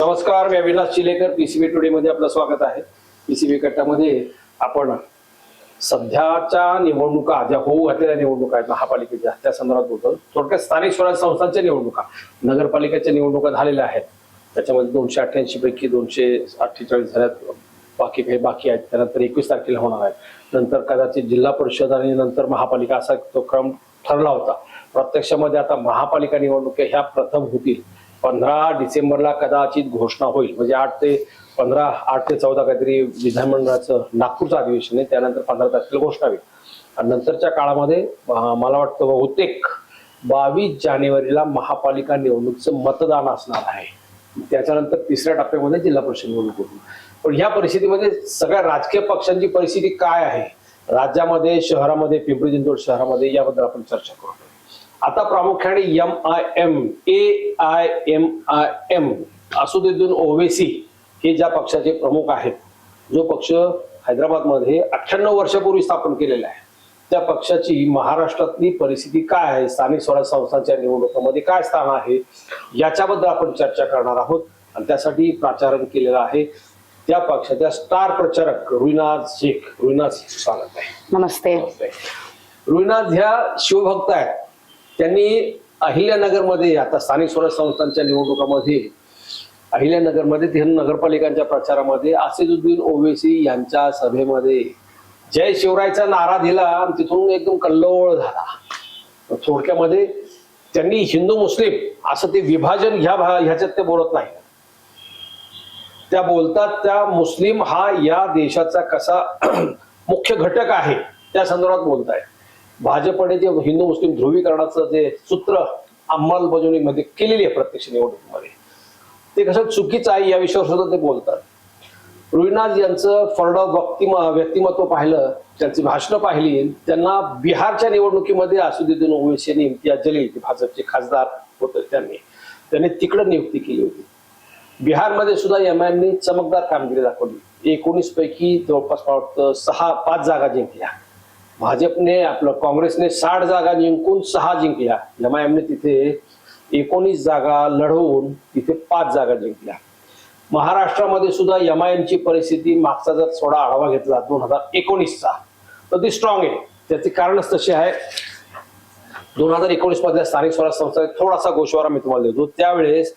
नमस्कार मी Avinash Chilekar PCB today मध्ये आपलं स्वागत आहे. पीसीबी गटामध्ये आपण सध्याच्या निवडणुका ज्या होऊ घातलेल्या निवडणुका आहेत महापालिकेच्या त्या संदर्भात बोलतो. थोडक्यात स्थानिक स्वराज्य संस्थांच्या निवडणुका नगरपालिकेच्या निवडणुका झालेल्या आहेत. त्याच्यामध्ये दोनशे अठ्ठ्याऐंशी पैकी दोनशे अठ्ठेचाळीस झाल्यात. बाकी काही बाकी आहेत त्यानंतर एकवीस तारखेला होणार आहेत. नंतर कदाचित जिल्हा परिषद आणि नंतर महापालिका असा तो क्रम ठरला होता. प्रत्यक्षामध्ये आता महापालिका निवडणुका ह्या प्रथम होतील. पंधरा डिसेंबरला कदाचित घोषणा होईल. म्हणजे आठ ते पंधरा आठ ते चौदा काहीतरी विधानमंडळाचं नागपूरचं अधिवेशन आहे. त्यानंतर पंधरा तारखेला घोषणा होईल. आणि नंतरच्या काळामध्ये मला वाटतं बहुतेक बावीस जानेवारीला महापालिका निवडणुकीचं मतदान असणार आहे. त्याच्यानंतर तिसऱ्या टप्प्यामध्ये जिल्हा परिषद निवडणूक होती पण ह्या परिस्थितीमध्ये सगळ्या राजकीय पक्षांची परिस्थिती काय आहे? राज्यामध्ये शहरामध्ये पिंपरी चिंचवड शहरामध्ये याबद्दल आपण चर्चा करू. आता प्रामुख्याने M I M A I M I M Asaduddin Owaisi हे ज्या पक्षाचे प्रमुख आहेत जो पक्ष हैदराबादमध्ये अठ्ठ्याण्णव वर्षापूर्वी स्थापन केलेला आहे त्या पक्षाची महाराष्ट्रातली परिस्थिती काय आहे स्थानिक स्वराज्य संस्थांच्या निवडणुकांमध्ये काय स्थान आहे याच्याबद्दल आपण चर्चा करणार आहोत आणि त्यासाठी प्राचारण केलेलं आहे त्या पक्षाच्या स्टार प्रचारक रुईनाथ शेख. रुईनाथ स्वागत आहे. नमस्ते. रुईनाथ ह्या शिवभक्त आहेत. त्यांनी अहिल्यानगरमध्ये आता स्थानिक स्वराज्य संस्थांच्या निवडणुकामध्ये अहिल्यानगरमध्ये ते नगरपालिकांच्या प्रचारामध्ये असिदुद्दीन ओवेसी यांच्या सभेमध्ये जय शिवरायचा नारा दिला आणि तिथून एकदम कल्लोळ झाला. थोडक्यामध्ये त्यांनी हिंदू मुस्लिम असं ते विभाजन ह्या भा ह्याच्यात ते बोलत नाही. त्या बोलतात त्या मुस्लिम हा या देशाचा कसा मुख्य घटक आहे त्या संदर्भात बोलताय भाजपने जे हिंदू मुस्लिम ध्रुवीकरणाचं जे सूत्र अंमलबजावणीमध्ये केलेली आहे प्रत्यक्ष निवडणुकीमध्ये. ते कसं चुकीचं आहे या विषयावर सुद्धा ते बोलतात. रुईनाथ यांचं फरड व्यक्तिम व्यक्तिमत्व पाहिलं त्यांची भाषणं पाहिली त्यांना बिहारच्या निवडणुकीमध्ये असुद्दीन ओवेसी यांनी इम्तियाज जलील भाजपचे खासदार होते त्यांनी. त्यांनी तिकडं नियुक्ती केली होती. बिहारमध्ये सुद्धा एम आय चमकदार कामगिरी दाखवली. एकोणीस पैकी जवळपास मला वाटतं सहा पाच जागा जिंकल्या. भाजपने आपलं काँग्रेसने साठ जागा जिंकून सहा जिंकल्या. एमआयएमने आय तिथे एकोणीस जागा लढवून तिथे पाच जागा जिंकल्या. महाराष्ट्रामध्ये सुद्धा एमआयएमची परिस्थिती मागचा जर थोडा आढावा घेतला दोन हजार एकोणीसचा तर ती स्ट्रॉंग आहे. त्याचे कारणच तशी आहे. दोन हजार एकोणीस मधल्या स्थानिक स्वराज्य संस्था थोडासा गोशवारा मी तुम्हाला देतो. त्यावेळेस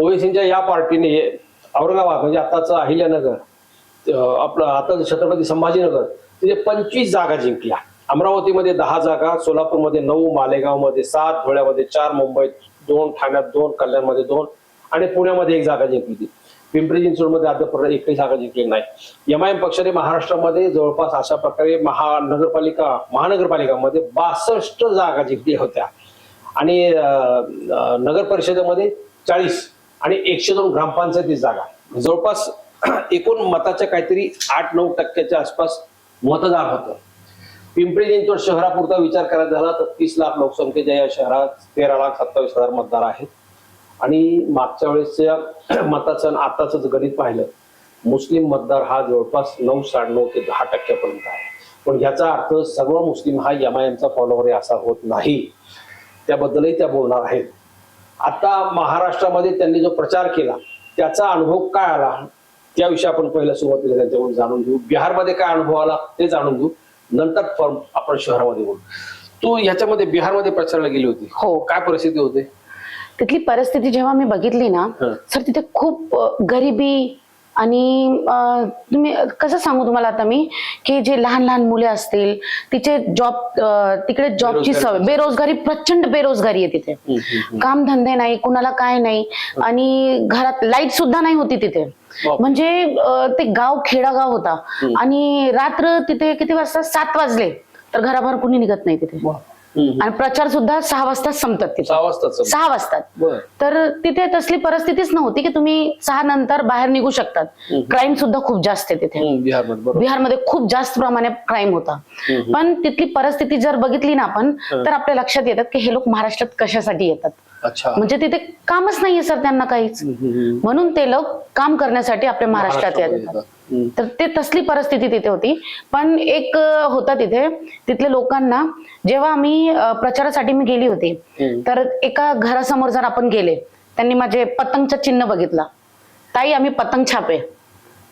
ओवेसींच्या या पार्टीने औरंगाबाद म्हणजे आताचं अहिल्यानगर आपलं आता छत्रपती संभाजीनगर तिथे पंचवीस जागा जिंकल्या. अमरावतीमध्ये दहा जागा सोलापूरमध्ये नऊ मालेगावमध्ये सात धुळ्यामध्ये चार मुंबईत दोन ठाण्यात दोन कल्याणमध्ये दोन आणि पुण्यामध्ये एक जागा जिंकली होती पिंपरी चिंचवडमध्ये अद्यापर्यंत एकही जागा जिंकली नाही. एम आय एम पक्षाने महाराष्ट्रामध्ये जवळपास अशा प्रकारे महानगरपालिका महानगरपालिकामध्ये बासष्ट जागा जिंकल्या होत्या. आणि नगर परिषदेमध्ये चाळीस आणि एकशे दोन ग्रामपंचायती जागा. जवळपास एकूण मताच्या काहीतरी आठ नऊ टक्क्याच्या आसपास मतदार होतं. पिंपरी चिंचवड शहरापुरता विचार करायचा झाला तर तीस लाख लोकसंख्येच्या या शहरात तेरा लाख सत्तावीस हजार मतदार आहेत. आणि मागच्या वेळेसच्या मताचं आताच गणित पाहिलं मुस्लिम मतदार हा जवळपास नऊ साडेनऊ ते दहा टक्क्यापर्यंत आहे. पण ह्याचा अर्थ सर्व मुस्लिम हा यमायमचा आय फॉलोवर आहे असा होत नाही. त्याबद्दलही त्या बोलणार आहेत. आता महाराष्ट्रामध्ये त्यांनी जो प्रचार केला त्याचा अनुभव काय आला? त्याविषयी आपण पहिल्या सुरुवातीला त्यांच्याकडून जाणून घेऊ. बिहारमध्ये काय अनुभव आला ते जाणून घेऊ. नंतर फॉर्म आपण शहरामध्ये बोलू. तू ह्याच्यामध्ये बिहारमध्ये प्रचाराला गेली होती. हो. काय परिस्थिती होती? तिथली परिस्थिती जेव्हा मी बघितली ना. सर तिथे खूप गरिबी आणि तुम्ही कसं सांगू तुम्हाला आता मी की जे लहान लहान मुले असतील तिचे जॉब तिकडे जॉबची. सवय बेरोजगारी प्रचंड बेरोजगारी आहे तिथे. काम धंदे नाही कुणाला काय नाही आणि घरात लाइट सुद्धा नाही होती तिथे. म्हणजे ते गाव खेडागाव होता. आणि रात्र तिथे किती वाजता? सात वाजले. तर घराबाहेर कुणी निघत नाही तिथे. आणि प्रचार सुद्धा सहा वाजता संपतात तिथे. सहा वाजताच सहा वाजतात. तर तिथे तसली परिस्थितीच नव्हती की तुम्ही सहा नंतर बाहेर निघू शकतात. क्राईम सुद्धा खूप जास्त आहे तिथे. बिहारमध्ये खूप जास्त प्रमाणात क्राईम होता. पण तिथली परिस्थिती जर बघितली ना आपण तर आपल्या लक्षात येतात की हे लोक महाराष्ट्रात कशासाठी येतात. अच्छा. म्हणजे तिथे कामच नाहीये सर त्यांना काहीच. म्हणून ते लोक काम करण्यासाठी आपल्या महाराष्ट्रात येतात. तर ते तसली परिस्थिती तिथे होती. पण एक होता तिथे. तिथल्या लोकांना जेव्हा आम्ही प्रचारासाठी मी गेली होती. तर एका घरासमोर जर आपण गेले त्यांनी माझे पतंगचं चिन्ह बघितला. ताई आम्ही पतंग छापे.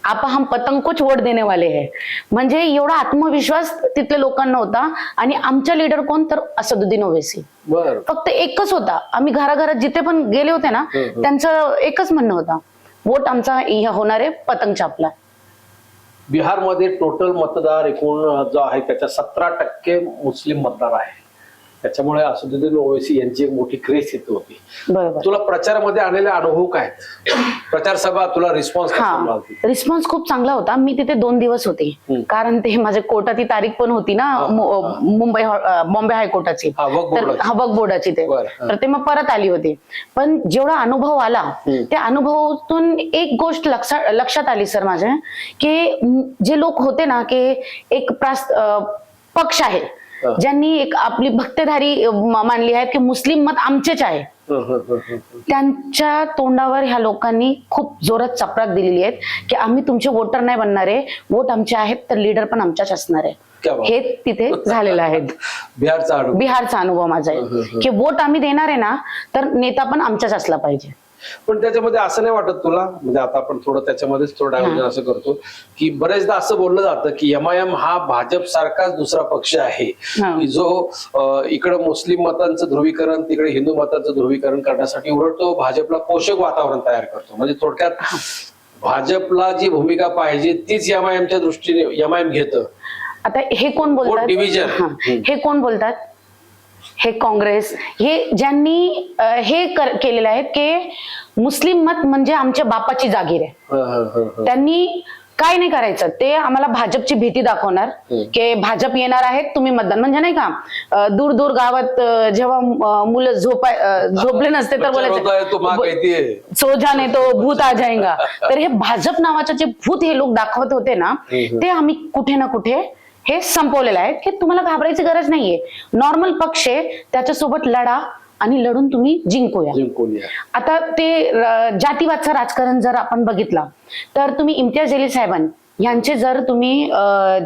आपा हम पतंग कोच वोट देणे वाले है. म्हणजे एवढा आत्मविश्वास तिथल्या लोकांना होता आणि आमच्या लीडर कोण? तर असदुद्दीन ओवेसी. फक्त एकच होता. आम्ही घराघरात जिथे पण गेले होते ना. त्यांचं एकच म्हणणं होता. वोट आमचा होणार आहे पतंग छापला. बिहारमध्ये टोटल मतदार एकूण जो आहे त्याच्या सतरा टक्के मुस्लिम मतदार आहे त्याच्यामुळे असदुद्दीन ओवेसी यांची एक मोठी क्रेस इथे होती बरोबर तुला प्रचारामध्ये आलेले अनुभव काय? प्रचार सभा तुला रिस्पॉन्स हा रिस्पॉन्स खूप चांगला होता मी तिथे दोन दिवस होते. कारण ते माझे कोर्टाची तारीख पण होती ना मुंबई बॉम्बे हायकोर्टाची हा, तर बोर्डाची. ते. तर ते मग परत आली होती पण जेवढा अनुभव आला. त्या अनुभवातून एक गोष्ट लक्षात आली सर माझ्या की जे लोक होते ना की एक पक्ष आहे. ज्यांनी एक आपली भक्तधारी मानली आहे की मुस्लिम मत आमचेच आहे. त्यांच्या तोंडावर ह्या लोकांनी खूप जोरात चपराक दिलेली आहेत की आम्ही तुमचे वोटर नाही बनणार आहे. वोट आमचे आहेत तर लीडर पण आमच्याच असणार आहे. हे तिथे झालेलं आहे. बिहारचा अनुभव. बिहारचा अनुभव माझा आहे. की वोट आम्ही देणार आहे ना तर नेता पण आमचाच असला पाहिजे. पण त्याच्यामध्ये असं नाही वाटत तुला म्हणजे आता आपण थोडं त्याच्यामध्येच थोडं डायव्हर्जन असं करतो की बरेचदा असं बोललं जातं की एमआयएम हा भाजप सारखाच दुसरा पक्ष आहे. की जो इकडं मुस्लिम मतांचं ध्रुवीकरण तिकडे हिंदू मतांचं ध्रुवीकरण करण्यासाठी उलट तो भाजपला पोषक वातावरण तयार करतो. म्हणजे थोडक्यात भाजपला जी भूमिका पाहिजे तीच एमआयएमच्या दृष्टीने एमआयएम घेतं. आता हे कोण बोलतात. हं. हे कोण बोलतात? हे काँग्रेस हे ज्यांनी हे केलेलं आहे की मुस्लिम मत म्हणजे आमच्या बापाची जागीर आहे. त्यांनी काय नाही करायचं ते आम्हाला भाजपची भीती दाखवणार. की भाजप येणार आहेत तुम्ही मतदान म्हणजे नाही का दूर दूर गावात जेव्हा मुलं झोपाय झोपले नसते तर बोलायचं तो भूत आ जाएगा तर हे भाजप नावाचं जे भूत हे लोक दाखवत होते ना. ते आम्ही कुठे ना कुठे हे संपवलेलं आहे. की तुम्हाला घाबरायची गरज नाहीये. नॉर्मल पक्ष आहे त्याच्यासोबत लढा आणि लढून तुम्ही जिंकूया. आता ते जातीवादचं राजकारण जर आपण बघितलं तर तुम्ही इम्तियाज जलील साहेबां यांचे जर तुम्ही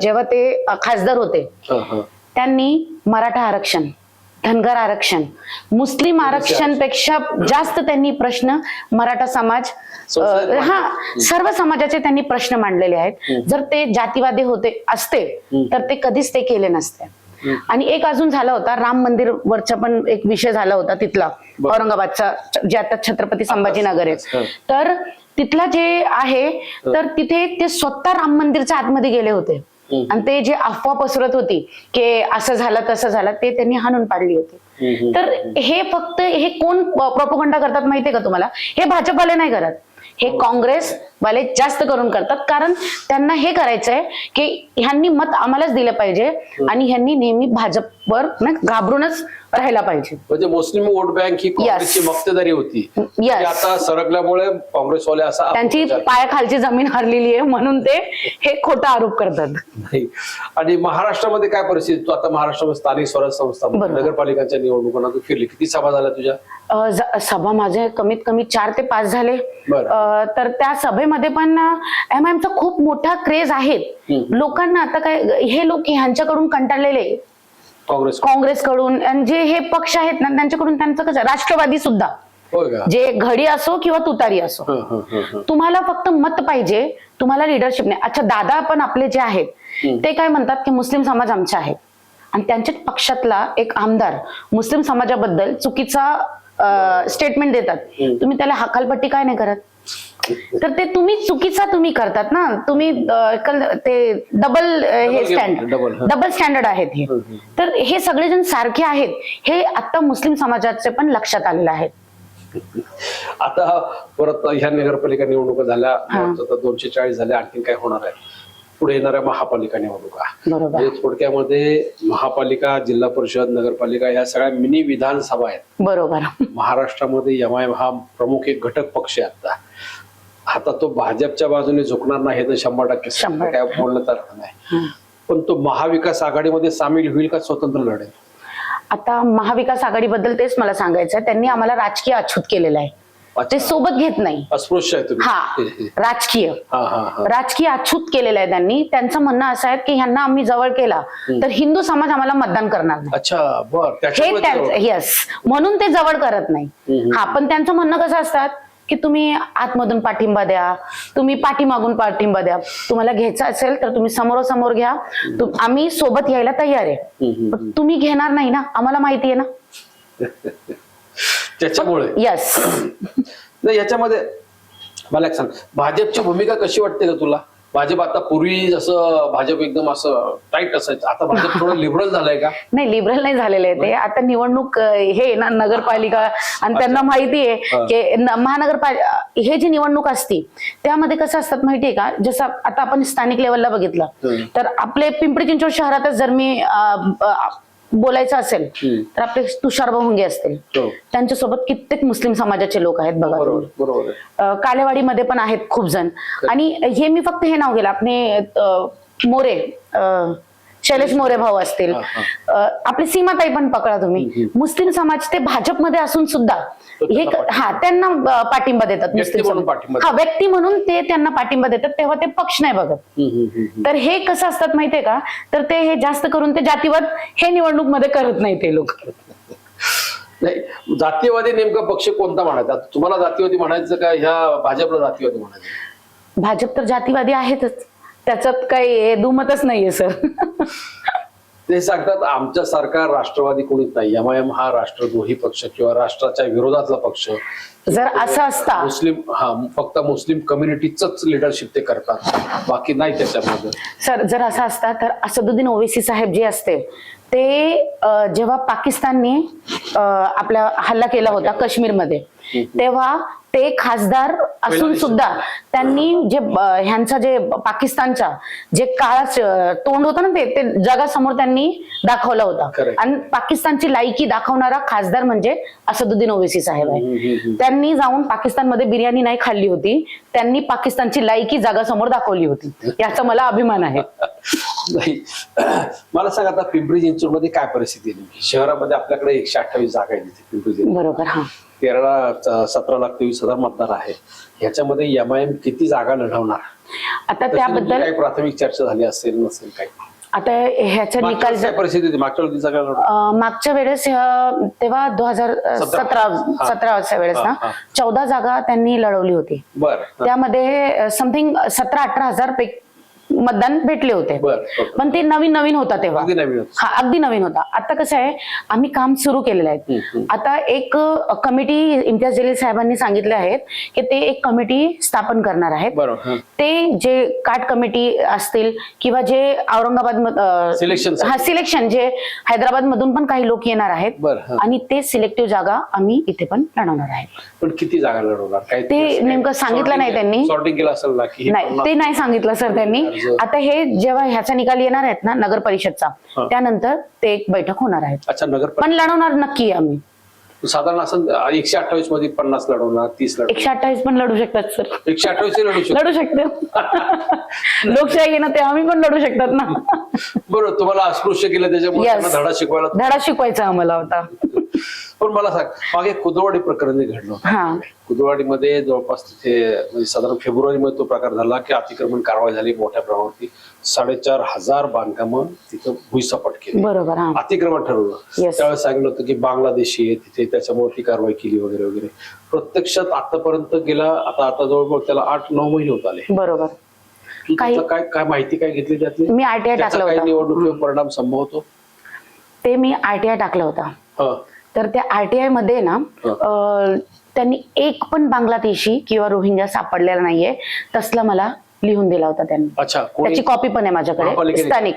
जेव्हा ते खासदार होते हं, हं. त्यांनी मराठा आरक्षण धनगर आरक्षण मुस्लिम आरक्षणपेक्षा जास्त त्यांनी प्रश्न मराठा समाज हा. सर्व समाजाचे त्यांनी प्रश्न मांडलेले आहेत जर ते जातीवादी होते असते. तर ते कधीच ते केले नसते. आणि एक अजून झाला होता राम मंदिर वरचा पण एक विषय झाला होता तिथला. औरंगाबादचा जे आता छत्रपती संभाजीनगर. आहे तर तिथला जे आहे तर तिथे ते स्वतः राम मंदिरच्या आतमध्ये गेले होते. आणि ते जे अफवा पसरत होती की असं झालं तसं झालं ते त्यांनी हाणून पाडली होती. तर हे फक्त हे कोण प्रोपोगंडा करतात माहितीये का तुम्हाला? हे भाजपवाले नाही करत. हे काँग्रेस वाले जास्त करून करतात. कारण त्यांना हे करायचंय की ह्यांनी मत आम्हालाच दिलं पाहिजे आणि ह्यांनी नेहमी भाजपवर ना घाबरूनच राहायला पाहिजे. म्हणजे मुस्लिम वोट बँक ही काँग्रेसची. मक्तेदारी होती. ती आता सरकल्यामुळे काँग्रेसवाले असा त्यांची पायाखालची जमीन हरलेली आहे म्हणून ते हे खोटा आरोप करतात. नाही. आणि महाराष्ट्रामध्ये काय परिस्थिती? तू आता महाराष्ट्रामध्ये स्थानिक स्वराज संस्था. नगरपालिकांच्या निवडणुकांना तू फिरली. किती सभा झाल्या तुझ्या? सभा माझे कमीत कमी चार ते पाच झाले. तर त्या सभेमध्ये पण एम आय चा खूप मोठा क्रेज आहे. लोकांना आता काय हे लोक ह्यांच्याकडून कंटाळलेले. काँग्रेस काँग्रेसकडून. आणि जे हे पक्ष आहेत ना त्यांच्याकडून त्यांचं कसं राष्ट्रवादी सुद्धा. जे घडी असो किंवा तुतारी असो. तुम्हाला फक्त मत पाहिजे तुम्हाला लिडरशिप नाही. अच्छा दादा पण आपले जे आहेत. ते काय म्हणतात की मुस्लिम समाज आमचे आहे आणि त्यांच्याच पक्षातला एक आमदार मुस्लिम समाजाबद्दल चुकीचा स्टेटमेंट देतात. तुम्ही त्याला हकालपट्टी काय नाही करत? तर ते तुम्ही चुकीचा तुम्ही करतात ना. तुम्ही ते डबल हे स्टँडर्ड. डबल स्टँडर्ड आहेत हे. तर हे सगळेजण सारखे आहेत हे आता मुस्लिम समाजाचे पण लक्षात आलेलं आहे आता परत ह्या नगरपालिका निवडणुका झाल्या. आता दोनशे चाळीस झाल्या आणखी काय होणार आहे? पुढे येणाऱ्या महापालिका निवडणुका. बरोबर. म्हणजे थोडक्यामध्ये महापालिका जिल्हा परिषद नगरपालिका ह्या सगळ्या मिनी विधानसभा आहेत. बरोबर. महाराष्ट्रामध्ये एम आय हा प्रमुख एक घटक पक्ष आहे आता. आता तो भाजपच्या बाजूने झुकणार नाही हे तर शंभर टक्के शंभर काय बोलणं तर नाही. पण तो महाविकास आघाडीमध्ये सामील होईल का स्वतंत्र लढेल? आता महाविकास आघाडीबद्दल तेच मला सांगायचं आहे त्यांनी आम्हाला राजकीय अछूत केलेलं आहे. ते. सोबत घेत नाही. अस्पृश्य आहे तुम्ही. हा राजकीय. हा हा हा. राजकीय अछूत केलेलं आहे त्यांनी. त्यांचं म्हणणं असं आहे की ह्यांना आम्ही जवळ केला तर हिंदू समाज आम्हाला मतदान करणार नाही. अच्छा बर. हे त्यांचं. येस म्हणून ते जवळ करत नाही. हम्म. हा पण त्यांचं म्हणणं कसं असतात? की तुम्ही आतमधून पाठिंबा द्या. तुम्ही पाठीमागून पाठिंबा द्या. तुम्हाला घ्यायचं असेल तर तुम्ही समोरासमोर घ्या. आम्ही सोबत यायला तयार आहे. तुम्ही घेणार नाही ना? आम्हाला माहिती आहे ना? त्याच्यामुळे. यस याच्यामध्ये मला एक सांग. भाजपची भूमिका कशी वाटते का तुला? भाजप आता पूर्वी जसं भाजप एकदम असं टाईट असायचं. आता भाजप थोडं लिबरल झालंय का? नाही लिबरल नाही झालेले आहे ते आता निवडणूक हे ना नगरपालिका आणि त्यांना माहिती आहे. की महानगरपालिका हे जी निवडणूक असती त्यामध्ये कसं असतात माहितीये का? जसं आता आपण स्थानिक लेवलला बघितलं. तर आपले पिंपरी चिंचवड शहरातच जर मी बोलायचं असेल. तर आपले तुषार भोंगे असतील. हो. त्यांच्यासोबत कित्येक मुस्लिम समाजाचे लोक आहेत बघा कालेवाडीमध्ये पण आहेत खूप जण. आणि हे मी फक्त हे नाव घेलं आपले मोरे शैलेश मोरे भाऊ असतील. आपली सीमाताई पण पकडा तुम्ही. मुस्लिम समाज ते भाजपमध्ये असून सुद्धा हे हा त्यांना पाठिंबा देतात मुस्लिम हा व्यक्ती म्हणून ते त्यांना पाठिंबा देतात तेव्हा ते पक्ष नाही बघत. तर हे कसं असतात माहितीये का? तर ते हे जास्त करून ते जातीवाद हे निवडणूकमध्ये करत नाही ते लोक. नाही जातीयवादी नेमका पक्ष कोणता म्हणायचा? तुम्हाला जातीवादी म्हणायचं का? ह्या भाजपला जातीवादी म्हणायचं? भाजप तर जातीवादी आहेतच. त्याच्यात काही दुमतच नाहीये सर. ते सांगतात आमच्यासारखा राष्ट्रवादी कोणीच नाही. एम आय एम हा राष्ट्रद्रोही पक्ष किंवा राष्ट्राच्या विरोधातला पक्ष. जर असं असता मुस्लिम हा फक्त मुस्लिम कम्युनिटीच लिडरशिप ते करतात. बाकी नाही त्याच्यामध्ये. सर जर असं असता तर असदुद्दीन ओवेसी साहेब जे असते ते जेव्हा पाकिस्तानने आपला हल्ला केला होता काश्मीरमध्ये तेव्हा ते खासदार असून. सुद्धा त्यांनी जे ह्यांचा जे पाकिस्तानचा जे काळा तोंड होतं ना ते ते जगासमोर त्यांनी दाखवला होता. आणि पाकिस्तानची लायकी दाखवणारा खासदार म्हणजे असदुद्दीन ओवेसी साहेब आहे. त्यांनी जाऊन पाकिस्तानमध्ये बिर्याणी नाही खाल्ली होती त्यांनी पाकिस्तानची लायकी जगासमोर दाखवली होती याचा मला अभिमान आहे नाही मला सांग आता पिंपरी चिंचवडमध्ये काय परिस्थिती? शहरामध्ये आपल्याकडे एकशे अठ्ठावीस जागा आहे बरोबर हा तेरा सतरा लाख तेवीस हजार मतदार आहे. ह्याच्यामध्ये एम आय एम किती जागा लढवणार? आता त्याबद्दल काही प्राथमिक चर्चा झाली असेल नसेल काही? आता ह्याचा निकाल मागच्या वेळेस तेव्हा दोन हजार सतरा. सतरा वेळेस ना. चौदा जागा त्यांनी लढवली होती. बरं. त्यामध्ये समथिंग सतरा अठरा हजार पैकी मतदान भेटले होते. पण ते नवीन नवीन होता तेव्हा. हा अगदी नवीन होता आता कसं आहे आम्ही काम सुरू केलेलं आहे. आता एक कमिटी इम्तियाज जलील साहेबांनी सांगितले आहेत की ते एक कमिटी स्थापन करणार आहेत. ते जे काट कमिटी असतील किंवा जे औरंगाबाद. हा सिलेक्शन जे हैदराबाद मधून पण काही लोक येणार आहेत. आणि ते सिलेक्टिव्ह जागा आम्ही इथे पण लढवणार आहेत पण किती जागा लढवणार ते नेमकं सांगितलं नाही त्यांनी. नाही ते नाही सांगितलं सर त्यांनी. आता हे जेव्हा ह्याचा निकाल येणार आहेत ना नगर परिषदचा. त्यानंतर ते एक बैठक होणार आहे अच्छा नगर पण लढवणार नक्की आम्ही. साधारण असं एकशे अठ्ठावीसमध्ये पन्नास लढवणार तीस लढवणार. एकशे अठ्ठावीस पण लढू शकतात सर. एकशे अठ्ठावीस लढू शकतो लढू शकते लोकशाही आहे ना ते आम्ही पण लढू शकतात ना. बरोबर तुम्हाला अस्पृश्य केलं त्याच्यामुळे धडा शिकवायला धडा शिकवायचा आम्हाला होता पण मला सांग मागे कुदवाडी प्रकरण जे घडलं होतं. कुदवाडीमध्ये जवळपास तिथे म्हणजे साधारण फेब्रुवारीमध्ये तो प्रकार झाला की अतिक्रमण कारवाई झाली मोठ्या प्रमाणावरती साडेचार हजार बांधकामं तिथं भुईसपाट केली. बरोबर अतिक्रमण ठरवलं. त्यावेळेस सांगितलं होतं की बांगलादेशी आहे तिथे त्याच्यामुळे ती कारवाई केली वगैरे वगैरे. प्रत्यक्षात आतापर्यंत गेला आता आता जवळपास त्याला आठ नऊ महिने होत आले. बरोबर. काय काय माहिती काय घेतली त्यातली? मी आरटीआय त्याचा टाकलं होतं. निवडणुकीवर परिणाम संभवतो ते मी आरटीआय टाकलं होतं. तर त्या आरटीआयमध्ये ना त्यांनी एक पण बांगलादेशी किंवा रोहिंग्या सापडलेला नाहीये. तसला मला लिहून दिला होता त्यांनी. त्याची कॉपी पण आहे माझ्याकडे? स्थानिक.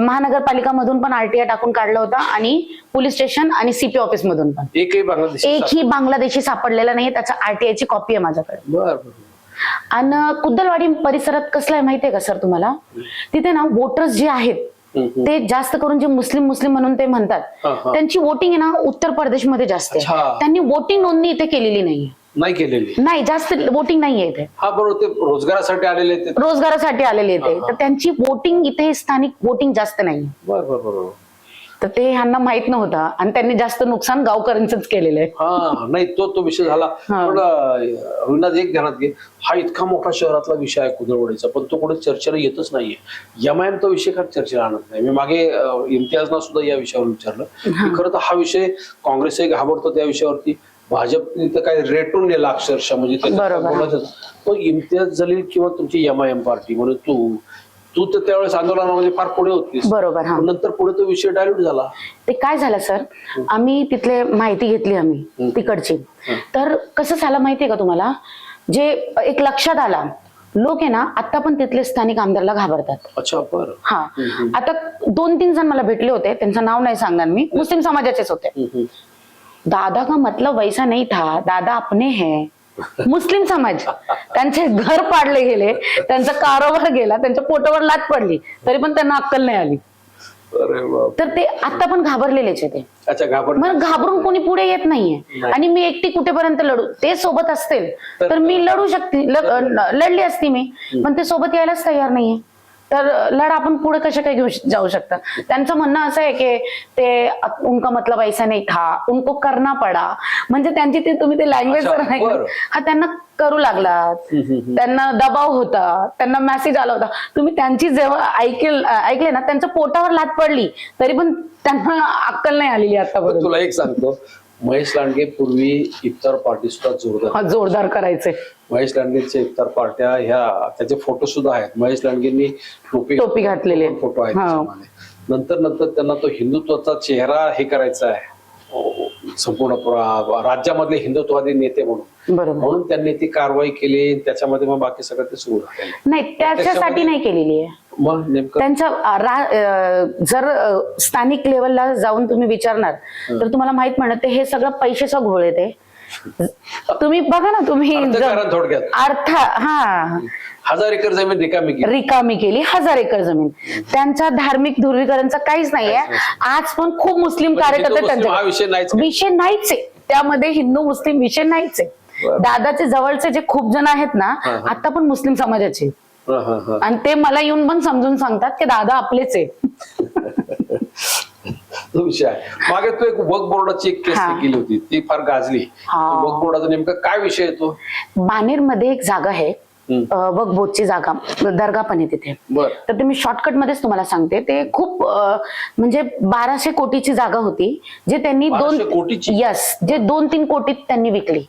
महानगरपालिका मधून पण आरटीआय टाकून काढला होता आणि पोलीस स्टेशन आणि सीपी ऑफिस मधून पण. एकही बांगलादेशी सापडलेला नाही त्याचा आरटीआय ची कॉपी आहे माझ्याकडे. आणि कुद्दलवाडी परिसरात कसलं आहे माहितीये का सर तुम्हाला? तिथे ना वोटर्स जे आहेत. ते जास्त करून जे मुस्लिम मुस्लिम म्हणून ते म्हणतात. त्यांची वोटिंग आहे ना उत्तर प्रदेशमध्ये जास्त आहे. त्यांनी वोटिंग नोंदणी इथे केलेली नाहीये. नाही केलेली. नाही जास्त वोटिंग नाहीये इथे. हा बरोबर ते रोजगारासाठी आलेले ते. रोजगारासाठी आलेले इथे. तर त्यांची वोटिंग इथे स्थानिक वोटिंग जास्त नाही बर बर बरोबर तर ते ह्यांना माहीत नव्हतं. आणि त्यांनी जास्त नुकसान गावकऱ्यांचंच केलेलं आहे. हा नाही तो तो विषय झाला. हा. पण अं, एक ध्यानात घे. हा इतका मोठा शहरातला विषय आहे कुदळवाडीचा पण तो कुठे चर्चेला येतच नाहीये. एमआयएम तो विषय का चर्चेला आणत नाही? मी मागे अं, इम्तियाजना सुद्धा या विषयावर विचारलं. की खरं तर हा विषय काँग्रेसही घाबरतो त्या विषयावरती. भाजपने तर काय रेटून नेला अक्षरशः म्हणजे बरोबर. पण इम्तियाज जलील किंवा तुमची एम आय एम पार्टी म्हणून तू तू तर त्यावेळेस आंदोलनामध्ये फार पुढे होतीस. बरोबर हा. नंतर पुढे तो विषय डायल्यूट झाला. ते काय झालं सर? आम्ही तिथले माहिती घेतली आम्ही तिकडची. तर कसं झालं माहितीये का तुम्हाला? जे एक लक्षात आला लोक आहे ना आता पण तिथले स्थानिक आमदारला घाबरतात. अच्छा बरं. हा. आता दोन तीन जण मला भेटले होते त्यांचं नाव नाही सांगणार मी मुस्लिम समाजाचेच होते. दादा का मतलब वैसा नहीं था? दादा अपने हैं. मुस्लिम समाज. त्यांचे घर पाडले गेले त्यांचा कारोबार गेला त्यांच्या पोटावर लात पडली तरी पण त्यांना अक्कल नाही आली. तर ते आता पण घाबरलेलेच ते. मग घाबरून कोणी पुढे येत नाहीये. नाही. आणि मी एकटी कुठेपर्यंत लढू? ते सोबत असतील. तर मी लढू शकते. लढली असती मी. पण ते सोबत यायलाच तयार नाहीये. तर लढा आपण पुढे कशा काय घेऊ जाऊ शकता? त्यांचं म्हणणं असं आहे की ते उनका मतलब ऐसा नाही था उनको करना पडा. म्हणजे त्यांची ते तुम्ही ते लँग्वेज नाही. हा त्यांना करू लागलात. त्यांना दबाव होता त्यांना मेसेज आला होता. तुम्ही त्यांची जेव्हा ऐकेल ऐकले ना त्यांच्या पोटावर लात पडली तरी पण त्यांना अक्कल नाही आलेली आतापर्यंत. तुला एक सांगतो महेश लांडगे पूर्वी इफ्तार पार्टी सुद्धा जोरदार जोरदार करायचे. महेश लांडगेच्या इफ्तार पार्ट्या ह्या त्याचे फोटो सुद्धा आहेत. महेश लांडगेंनी टोपी टोपी घातलेली आहे. फोटो आहेत हा. त्याच्यामध्ये. नंतर नंतर त्यांना तो हिंदुत्वाचा चेहरा हे करायचा आहे. संपूर्ण प्र- राज्यामधले हिंदुत्ववादी नेते म्हणून. बरोबर. म्हणून त्यांनी ती कारवाई केली. त्याच्यामध्ये मग बाकी सगळं ते सुरू नाही त्याच्यासाठी नाही केलेली आहे. मग नेमकं? त्यांच्या अ, रा- अ, जर अ, स्थानिक लेवलला जाऊन तुम्ही विचारणार तर तुम्हाला माहीत म्हणत हे सगळं पैशाचा घोळ आहे ते. तुम्ही बघा ना तुम्ही जर- अर्थकारण थोडक्यात अर्थ हा हजार एकर जमीन रिकामी केली रिकामी केली हजार एकर जमीन त्यांचा धार्मिक ध्रुवीकरणचा काहीच नाहीये आज पण खूप मुस्लिम म्हणजे कार्यकर्ते हिंदू मुस्लिम त्यांच्या हा विषय नाहीच का? विषय नाहीच आहे त्यामध्ये हिंदू मुस्लिम विषय नाहीच आहे बरं. दादाचे जवळचे जे खूप जण आहेत ना हा, हा. आता पण मुस्लिम समाजाचे आहेत. हा, हा, हा. आणि ते मला येऊन पण समजून सांगतात की दादा आपलेच आहे तो विषय आहे मागे तू एक वक बोर्डाची एक केस हा. केली होती ती फार गाजली हा. वक बोर्डाचा नेमका काय विषय येतो बानेरमध्ये एक जागा आहे हम्म. अं, वकबोटची जागा दर्गा पण आहे तिथे बर तर ते मी शॉर्टकट मध्येच तुम्हाला सांगते ते खूप अं, म्हणजे बाराशे कोटीची जागा होती जे त्यांनी 1200 दोन कोटीची? यस जे दोन तीन कोटीत त्यांनी विकली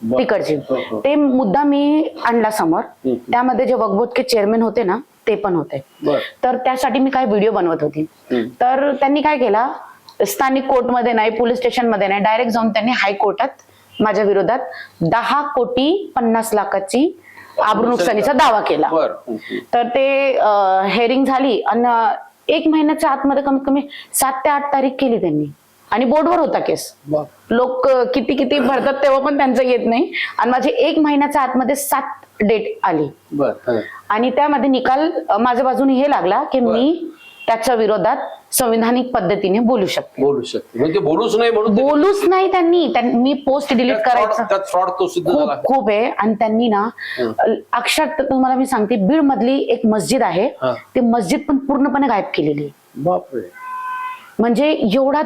बर. तिकडची हो, हो. ते मुद्दा मी आणला समोर हम्म. त्यामध्ये जे वकबोटके चेअरमॅन होते ना ते पण होते. तर त्यासाठी मी काय व्हिडिओ बनवत होती. तर त्यांनी काय केला स्थानिक कोर्टमध्ये नाही पोलीस स्टेशनमध्ये नाही डायरेक्ट जाऊन त्यांनी हायकोर्टात माझ्या विरोधात दहा कोटी पन्नास लाखाची आबरू दावा केला. तर ते हेअरिंग झाली आणि एक महिन्याच्या आतमध्ये कमीत कमी सात ते आठ तारीख केली त्यांनी. आणि बोर्डवर होता केस. लोक किती किती भरतात तेव्हा पण त्यांचं येत नाही. आणि माझी एक महिन्याच्या आतमध्ये सात डेट आली. आणि त्यामध्ये निकाल माझ्या बाजूने हे लागला की मी त्याच्या विरोधात संविधानिक पद्धतीने बोलू शकते. बोलू शकते. म्हणजे बोलूच नाही म्हणून बोलूच नाही त्यांनी. त्यां- मी पोस्ट डिलीट करायचं. फ्रॉड तो खूप खूप आहे. आणि त्यांनी ना अक्षर तुम्हाला मी सांगते बीड मधली एक मस्जिद आहे. ते मस्जिद पण पूर्णपणे गायब केलेली म्हणजे एवढा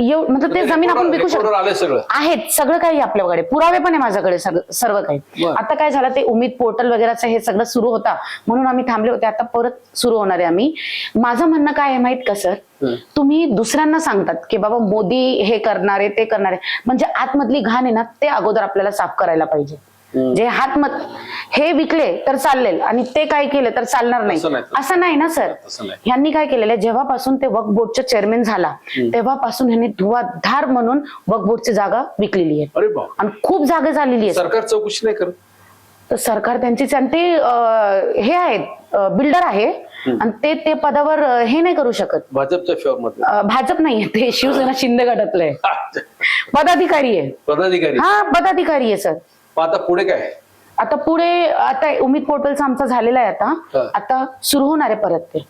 एव- म्हणजे ते जमीन आपण विकू शकतो. आले सगळं. आहेत सगळं काही आपल्याकडे पुरावे पण आहे माझ्याकडे सर्व काही. बरं. आता काय झालं ते उमेद पोर्टल वगैरेचं हे सगळं सुरू होता. म्हणून आम्ही थांबले होते. आता परत सुरू होणार आहे आम्ही. माझं म्हणणं काय आहे माहीत का सर? हं. तुम्ही दुसऱ्यांना सांगतात की बाबा मोदी हे करणारे ते करणारे. म्हणजे आतमधली घाण आहे ना ते अगोदर आपल्याला साफ करायला पाहिजे. जे हातमत हे विकले तर चालेल आणि ते काय केले तर चालणार नाही. असं नाही. ना सर. ह्यांनी काय केलेलं आहे? जेव्हापासून ते वक्फ बोर्डचे चेअरमॅन झाला तेव्हापासून ह्यांनी धुवाधार म्हणून वक्फ बोर्डची जागा विकलेली आहे. आणि खूप जागा झालेली आहे सरकार चौकशी नाही करत? तर सरकार त्यांचीच आणि ते हे आहेत बिल्डर आहे आणि ते ते पदावर हे नाही करू शकत. भाजपच्या भाजप नाही ते शिवसेना शिंदे गटातलं आहे. पदाधिकारी आहे. पदाधिकारी. हा पदाधिकारी आहे सर. आता पुढे काय? आता पुढे आता उमेद पोर्टलचा आमचा झालेला आहे. आता. आता सुरू होणार आहे परत ते.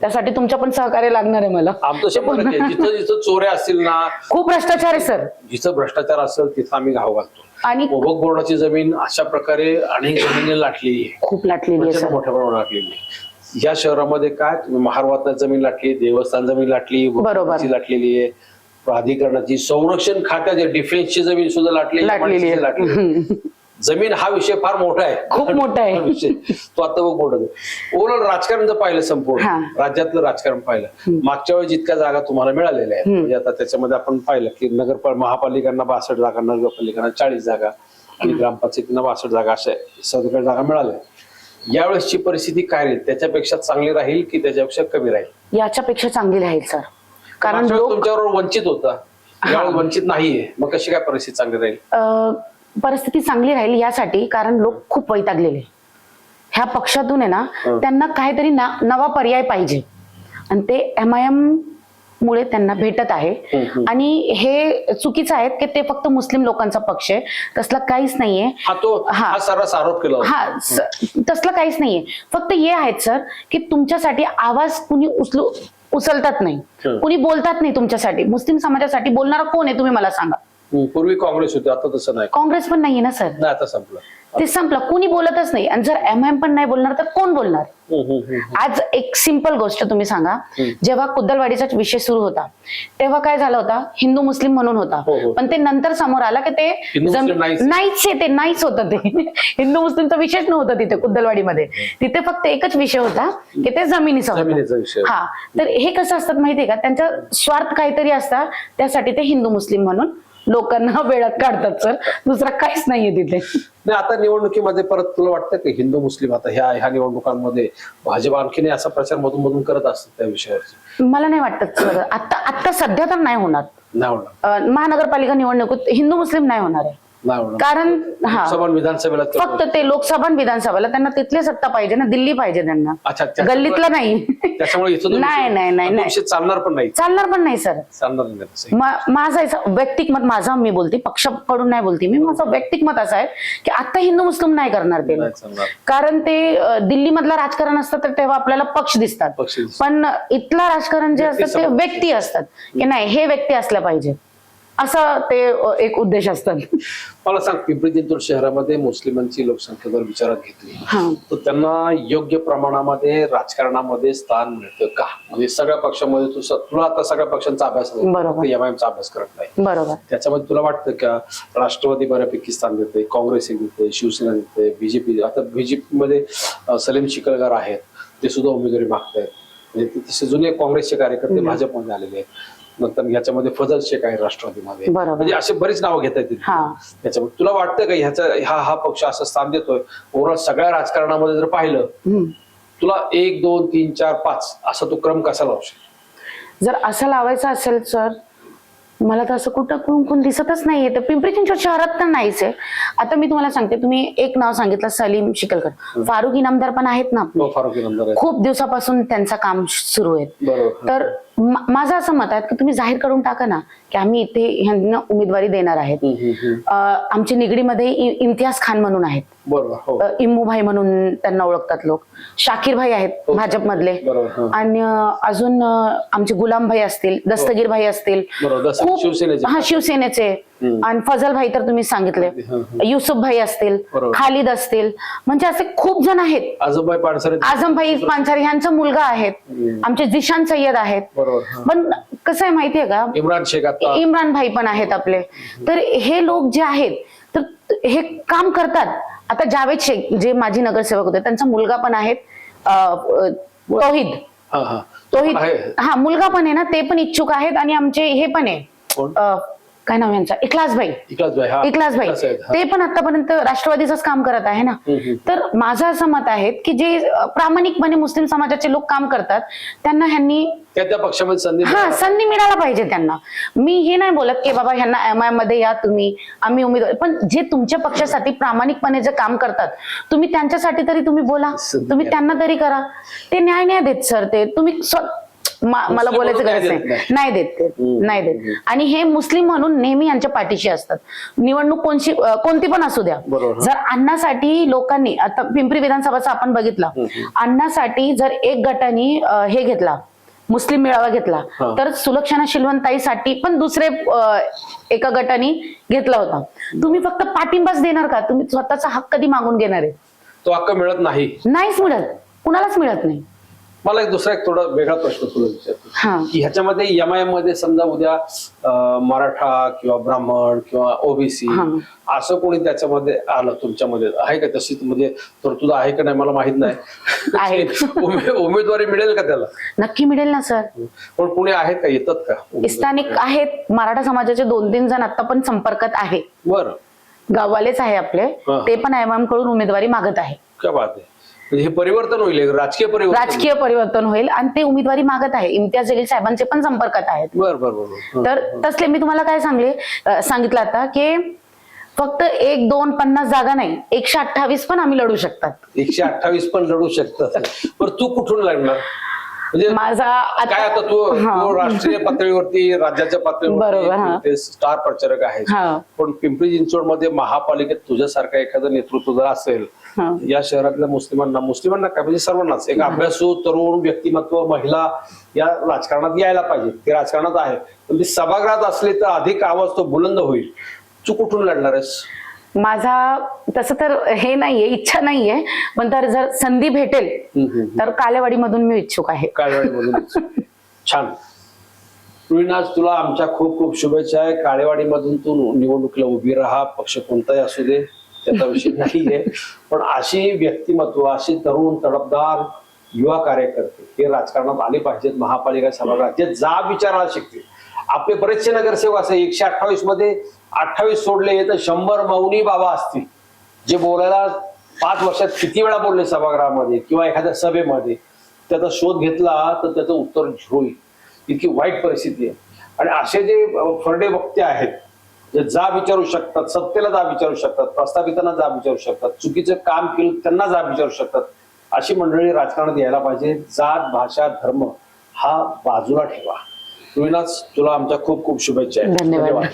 त्यासाठी तुमच्या पण सहकार्य लागणार आहे मला. आमचं शंभर. जिथं जिथं चोऱ्या असतील ना खूप भ्रष्टाचार आहे सर. जिथं भ्रष्टाचार असेल तिथं आम्ही घाव घालतो. आणि वक बोर्डाची जमीन अशा प्रकारे अनेक जमिनी लाटलेली आहे. खूप लाटलेली आहे मोठ्या प्रमाणात लाटलेली आहे. या शहरामध्ये काय तुम्ही महारवातात जमीन लाटली देवस्थान जमीन लाटली लाटलेली आहे. प्राधिकरणाची संरक्षण खात्याची डिफेन्सची जमीन सुद्धा लाटलेली लाटलेली आहे. जमीन हा विषय फार मोठा आहे. खूप मोठा आहे. हा विषय. तो आता बघ मोठा ओव्हरऑल राजकारण जर पाहिलं संपूर्ण हा. राज्यातलं राजकारण पाहिलं मागच्या वेळी जितक्या जागा तुम्हाला मिळालेल्या आहेत म्हणजे आता त्याच्यामध्ये आपण पाहिलं की नगरपाल महापालिकांना बासष्ट जागा नगरपालिकांना चाळीस जागा आणि ग्रामपंचायतींना बासष्ट जागा अशा सगळ्या जागा मिळाल्या. यावेळेसची परिस्थिती काय राहील? त्याच्यापेक्षा चांगली राहील की त्याच्यापेक्षा कमी राहील? याच्यापेक्षा चांगली राहील सर. कारण लोक तुमच्याबरोबर वंचित होता. यावेळी वंचित नाहीये. मग कशी काय परिस्थिती चांगली राहील? अ, परिस्थिती चांगली राहील यासाठी कारण लोक खूप वैतागलेले. ह्या पक्षातून आहे ना. त्यांना काहीतरी ना- नवा पर्याय पाहिजे. आणि ते एम आय एम मुळे त्यांना भेटत आहे. आणि हे चुकीचं आहे की ते फक्त मुस्लिम लोकांचा पक्ष आहे. तसला काहीच नाहीये. हा तो हा. हा सर्रास आरोप केला होता. हा स- तसलं काहीच नाहीये. फक्त हे आहेत सर की तुमच्यासाठी आवाज कुणी उचलू उचलतात नाही. कुणी बोलतात नाही तुमच्यासाठी. मुस्लिम समाजासाठी बोलणारा कोण आहे तुम्ही मला सांगा. पूर्वी काँग्रेस होती आता तसं नाही. काँग्रेस पण नाहीये ना सर. नाही आता संपलं. ते संपलं. कुणी बोलतच नाही. आणि जर एम एम पण नाही बोलणार तर कोण बोलणार? हम्म, हम्म, हम्म. आज एक सिंपल गोष्ट तुम्ही सांगा. जेव्हा कुद्दलवाडीचा विषय सुरू होता तेव्हा काय झालं होता? हिंदू मुस्लिम म्हणून होता. हो, हो. पण ते नंतर समोर आला की ते नाहीच. ते नाहीच होतं ते. हिंदू मुस्लिमचा विषयच नव्हता तिथे कुद्दलवाडीमध्ये. तिथे फक्त एकच विषय होता की ते जमिनीचा होता. हा. तर हे कसं असतात माहितीये का? त्यांचा स्वार्थ काहीतरी असतात त्यासाठी ते हिंदू मुस्लिम म्हणून लोकांना वेळात काढतात सर. दुसरा काहीच नाहीये तिथे. नाही आता निवडणुकीमध्ये परत तुला वाटतं की हिंदू मुस्लिम आता ह्या ह्या निवडणुकांमध्ये भाजप आणखीन असा प्रचार मधून मधून करत असतात त्या विषयावरती? मला नाही वाटत सर. आता आता सध्या तर नाही होणार. नाही होणार. अं, महानगरपालिका निवडणुकीत हिंदू मुस्लिम नाही होणार आहे. कारण हा. लोकसभा आणि विधानसभेला फक्त ते लोकसभा आणि विधानसभेला त्यांना तिथली सत्ता पाहिजे ना दिल्ली पाहिजे त्यांना. अच्छा त्याच्यामुळे- गल्लीतलं नाही. त्याच्यामुळे इथं तो नाही, विषय- नाही, नाही, तो नाही. विषय चालणार पण नाही. चालणार पण नाही सर. चालणार नाही तसं. मा- माझं याचं वैयक्तिक मत माझं मी बोलते पक्षाकडून नाही बोलते मी. माझं वैयक्तिक मत असं आहे की आता हिंदू मुस्लिम नाही करणार ते नाही लोक. चालणार. कारण ते अं, दिल्लीमधलं राजकारण असतं तर तेव्हा आपल्याला पक्ष दिसतात. पक्ष दिसतात. पण इथलं राजकारण जे असतं ते. व्यक्ती असतात. की नाही हे व्यक्ती असल्या पाहिजे. असं ते एक उद्देश असतात मला सांग पिंपरी चिंचवड शहरामध्ये मुस्लिमांची लोकसंख्या जर विचारात घेतली. हा. तर त्यांना योग्य प्रमाणामध्ये राजकारणामध्ये स्थान मिळतं का? म्हणजे सगळ्या पक्षामध्ये तू तुला आता सगळ्या पक्षांचा अभ्यास. एमआयएमचा अभ्यास करत नाही. बरोबर. त्याच्यामध्ये तुला वाटतं का राष्ट्रवादी बऱ्यापैकी स्थान देते काँग्रेस एक देते शिवसेना देते बीजेपी आता बीजेपी मध्ये सलीम शिकलगार आहेत ते सुद्धा उमेदवारी मागतायत. म्हणजे जुने काँग्रेसचे कार्यकर्ते भाजपमध्ये आलेले आहेत. नंतर ह्याच्यामध्ये फजल शेख आहे राष्ट्रवादीमध्ये. बरोबर. म्हणजे असे बरेच नावं घेता येतील हा. त्याच्यामध्ये तुला वाटतं का ह्याचा हा हा पक्ष असं स्थान देतोय? ओव्हरऑल सगळ्या राजकारणामध्ये जर पाहिलं हम्म. तुला एक दोन तीन चार पाच असा तू क्रम कसा लावशील? जर असं लावायचं असेल सर मला तर असं कुठं कोण कोण दिसतच नाहीये. तर पिंपरी चिंचवड शहरात तर नाहीच आहे. आता मी तुम्हाला सांगते तुम्ही एक नाव सांगितलं सलीम शिकलकर. फारुख इनामदार पण आहेत ना आपले. हो, आहे खूप दिवसापासून त्यांचं काम सुरू आहे. बरोबर. तर माझं असं मत आहे की तुम्ही जाहीर करून टाका ना की आम्ही इथे ह्यांना उमेदवारी देणार आहेत. हम्म, हम्म, हम्म. अं, आमचे निगडीमध्ये इम्तियाज खान म्हणून आहेत. बरोबर हो. इम्मूभाई म्हणून त्यांना ओळखतात लोक. शाकीर भाई आहेत हो. भाजपमधले. हं. आणि अजून आमचे गुलाम भाई असतील दस्तगीर भाई असतील. हा शिवसेनेचे. आणि फजल भाई तर तुम्ही सांगितले. युसुफ भाई असतील. खालिद असतील. म्हणजे असे खूप जण आहेत. आजोबाई पानसरे. आझम भाई पानसारी यांचा मुलगा आहेत. आमचे जिशान सय्यद आहेत. बरोबर. पण कसं आहे माहितीये का? इम्रान शेख आता इम्रान भाई पण आहेत आपले. तर हे लोक जे आहेत तर हे काम करतात. आता जावेद शेख जे माजी नगरसेवक होते त्यांचा मुलगा पण आहेत तौहिद. हा हा. तौहिद हा मुलगा पण आहे ना ते पण इच्छुक आहेत आणि आमचे हे पण आहे. काय नाव यांचा? इखलास भाई इकलास भाई हा. इखलास आहेत, हा. ते पण आतापर्यंत राष्ट्रवादीच काम करत आहे ना? हम्म, हम्म. तर माझं असं मत आहे की जे प्रामाणिकपणे मुस्लिम समाजाचे लोक काम करतात त्यांना ह्यांनी त्या त्या पक्षामध्ये संधी हा संधी मिळायला पाहिजे त्यांना. मी हे नाही बोलत की बाबा ह्यांना एम आयमध्ये या तुम्ही आम्ही उमेदवार. पण जे तुमच्या पक्षासाठी प्रामाणिकपणे जे काम करतात तुम्ही त्यांच्यासाठी तरी तुम्ही बोला. संधी तुम्ही त्यांना तरी करा. ते न्याय नाही देत सर. ते तुम्ही स्व- मला बोलायचं गरज नाही देत नाही देत ते. नाही देत. आणि हे मुस्लिम म्हणून नेहमी यांच्या पाठीशी असतात. निवडणूक कोणची अं, कोणती पण असू द्या. जर अन्नासाठी लोकांनी आता पिंपरी विधानसभाचा आपण बघितला. अन्नासाठी जर एक गटाने हे घेतला मुस्लिम मेळावा घेतला. तर सुलक्षणा शिलवंताईसाठी पण दुसरे एका गटाने घेतला होता. तुम्ही फक्त पाठिंबाच देणार का? तुम्ही स्वतःचा हक्क कधी मागून घेणार आहे? तो हक्क मिळत नाही. नाहीच मिळत. कुणालाच मिळत नाही. मला एक दुसरा एक थोडा वेगळा प्रश्न तुला विचारतो. की ह्याच्यामध्ये एम आय एममध्ये समजा उद्या मराठा किंवा ब्राह्मण किंवा ओबीसी. असं कोणी त्याच्यामध्ये आलं तुमच्यामध्ये? आहे का तशी? म्हणजे तरतूद आहे का नाही मला माहीत नाही. उमेदवारी मिळेल का त्याला? नक्की मिळेल ना सर. पण पुणे आहेत का? येतात का? स्थानिक आहेत. मराठा समाजाचे दोन तीन जण आता पण संपर्कात आहे. बरं. गाववालेच आहे आपले. ते पण एमकडून उमेदवारी मागत आहे. क्या बात आहे. म्हणजे हे परिवर्तन होईल राजकीय परिवर्तन राजकीय परिवर्तन होईल आणि ते उमेदवारी मागत आहे इम्तियाज जलील साहेबांचे पण संपर्कात आहेत बर बर बर बर. तर तसले मी तुम्हाला काय सांगले सांगितलं आता की फक्त एक दोन पन्नास जागा नाही एकशे अठ्ठावीस पण आम्ही लढू शकतात एकशे अठ्ठावीस पण लढू शकतात पण तू कुठून लढणार म्हणजे माझा काय आता तू राष्ट्रीय पातळीवरती राज्याच्या बरोबर. पातळीवरती ते स्टार प्रचारक आहे. पण पिंपरी चिंचवडमध्ये महापालिकेत तुझ्यासारखं एखादं नेतृत्व जर असेल. या शहरातल्या मुस्लिमांना मुस्लिमांना काय? म्हणजे सर्वांनाच. एक अभ्यासू तरुण व्यक्तिमत्व महिला या राजकारणात यायला पाहिजे. ते राजकारणात आहे. पण ती सभागृहात असले तर अधिक आवाज तो बुलंद होईल. तू कुठून लढणार आहेस? माझा तसं तर हे नाहीये इच्छा नाहीये. पण तर जर संधी भेटेल. तर कालेवाडीमधून मी इच्छुक आहे. काळेवाडीमधून छान. रुईनाज तुला आमच्या खूप खूप शुभेच्छा आहे. काळेवाडीमधून तू निवडणुकीला उभी राहा. पक्ष कोणताही असू दे. त्याचा विषय नाहीये. पण अशी व्यक्तिमत्व अशी तरुण तडफदार युवा कार्यकर्ते हे राजकारणात आले पाहिजेत महापालिका सभागृहात. जे जा विचारायला शिकतील. आपले बरेचसे नगरसेवक असे एकशे अठ्ठावीसमध्ये अठ्ठावीस सोडले तर शंभर मौनी बाबा असतील. जे बोलायला पाच वर्षात किती वेळा बोलले सभागृहामध्ये किंवा एखाद्या सभेमध्ये. त्याचा शोध घेतला तर त्याचं उत्तर झिरो इतकी वाईट परिस्थिती आहे. आणि असे जे फरडे वक्ते आहेत जे विचारू शकतात सत्तेला जा विचारू शकतात प्रस्थापितांना जा विचारू शकतात चुकीचं काम केलं त्यांना जा विचारू शकतात अशी मंडळी राजकारणात यायला पाहिजे. जात भाषा धर्म हा बाजूला ठेवा. तुला तुला आमच्या खूप खूप शुभेच्छा धन्यवाद.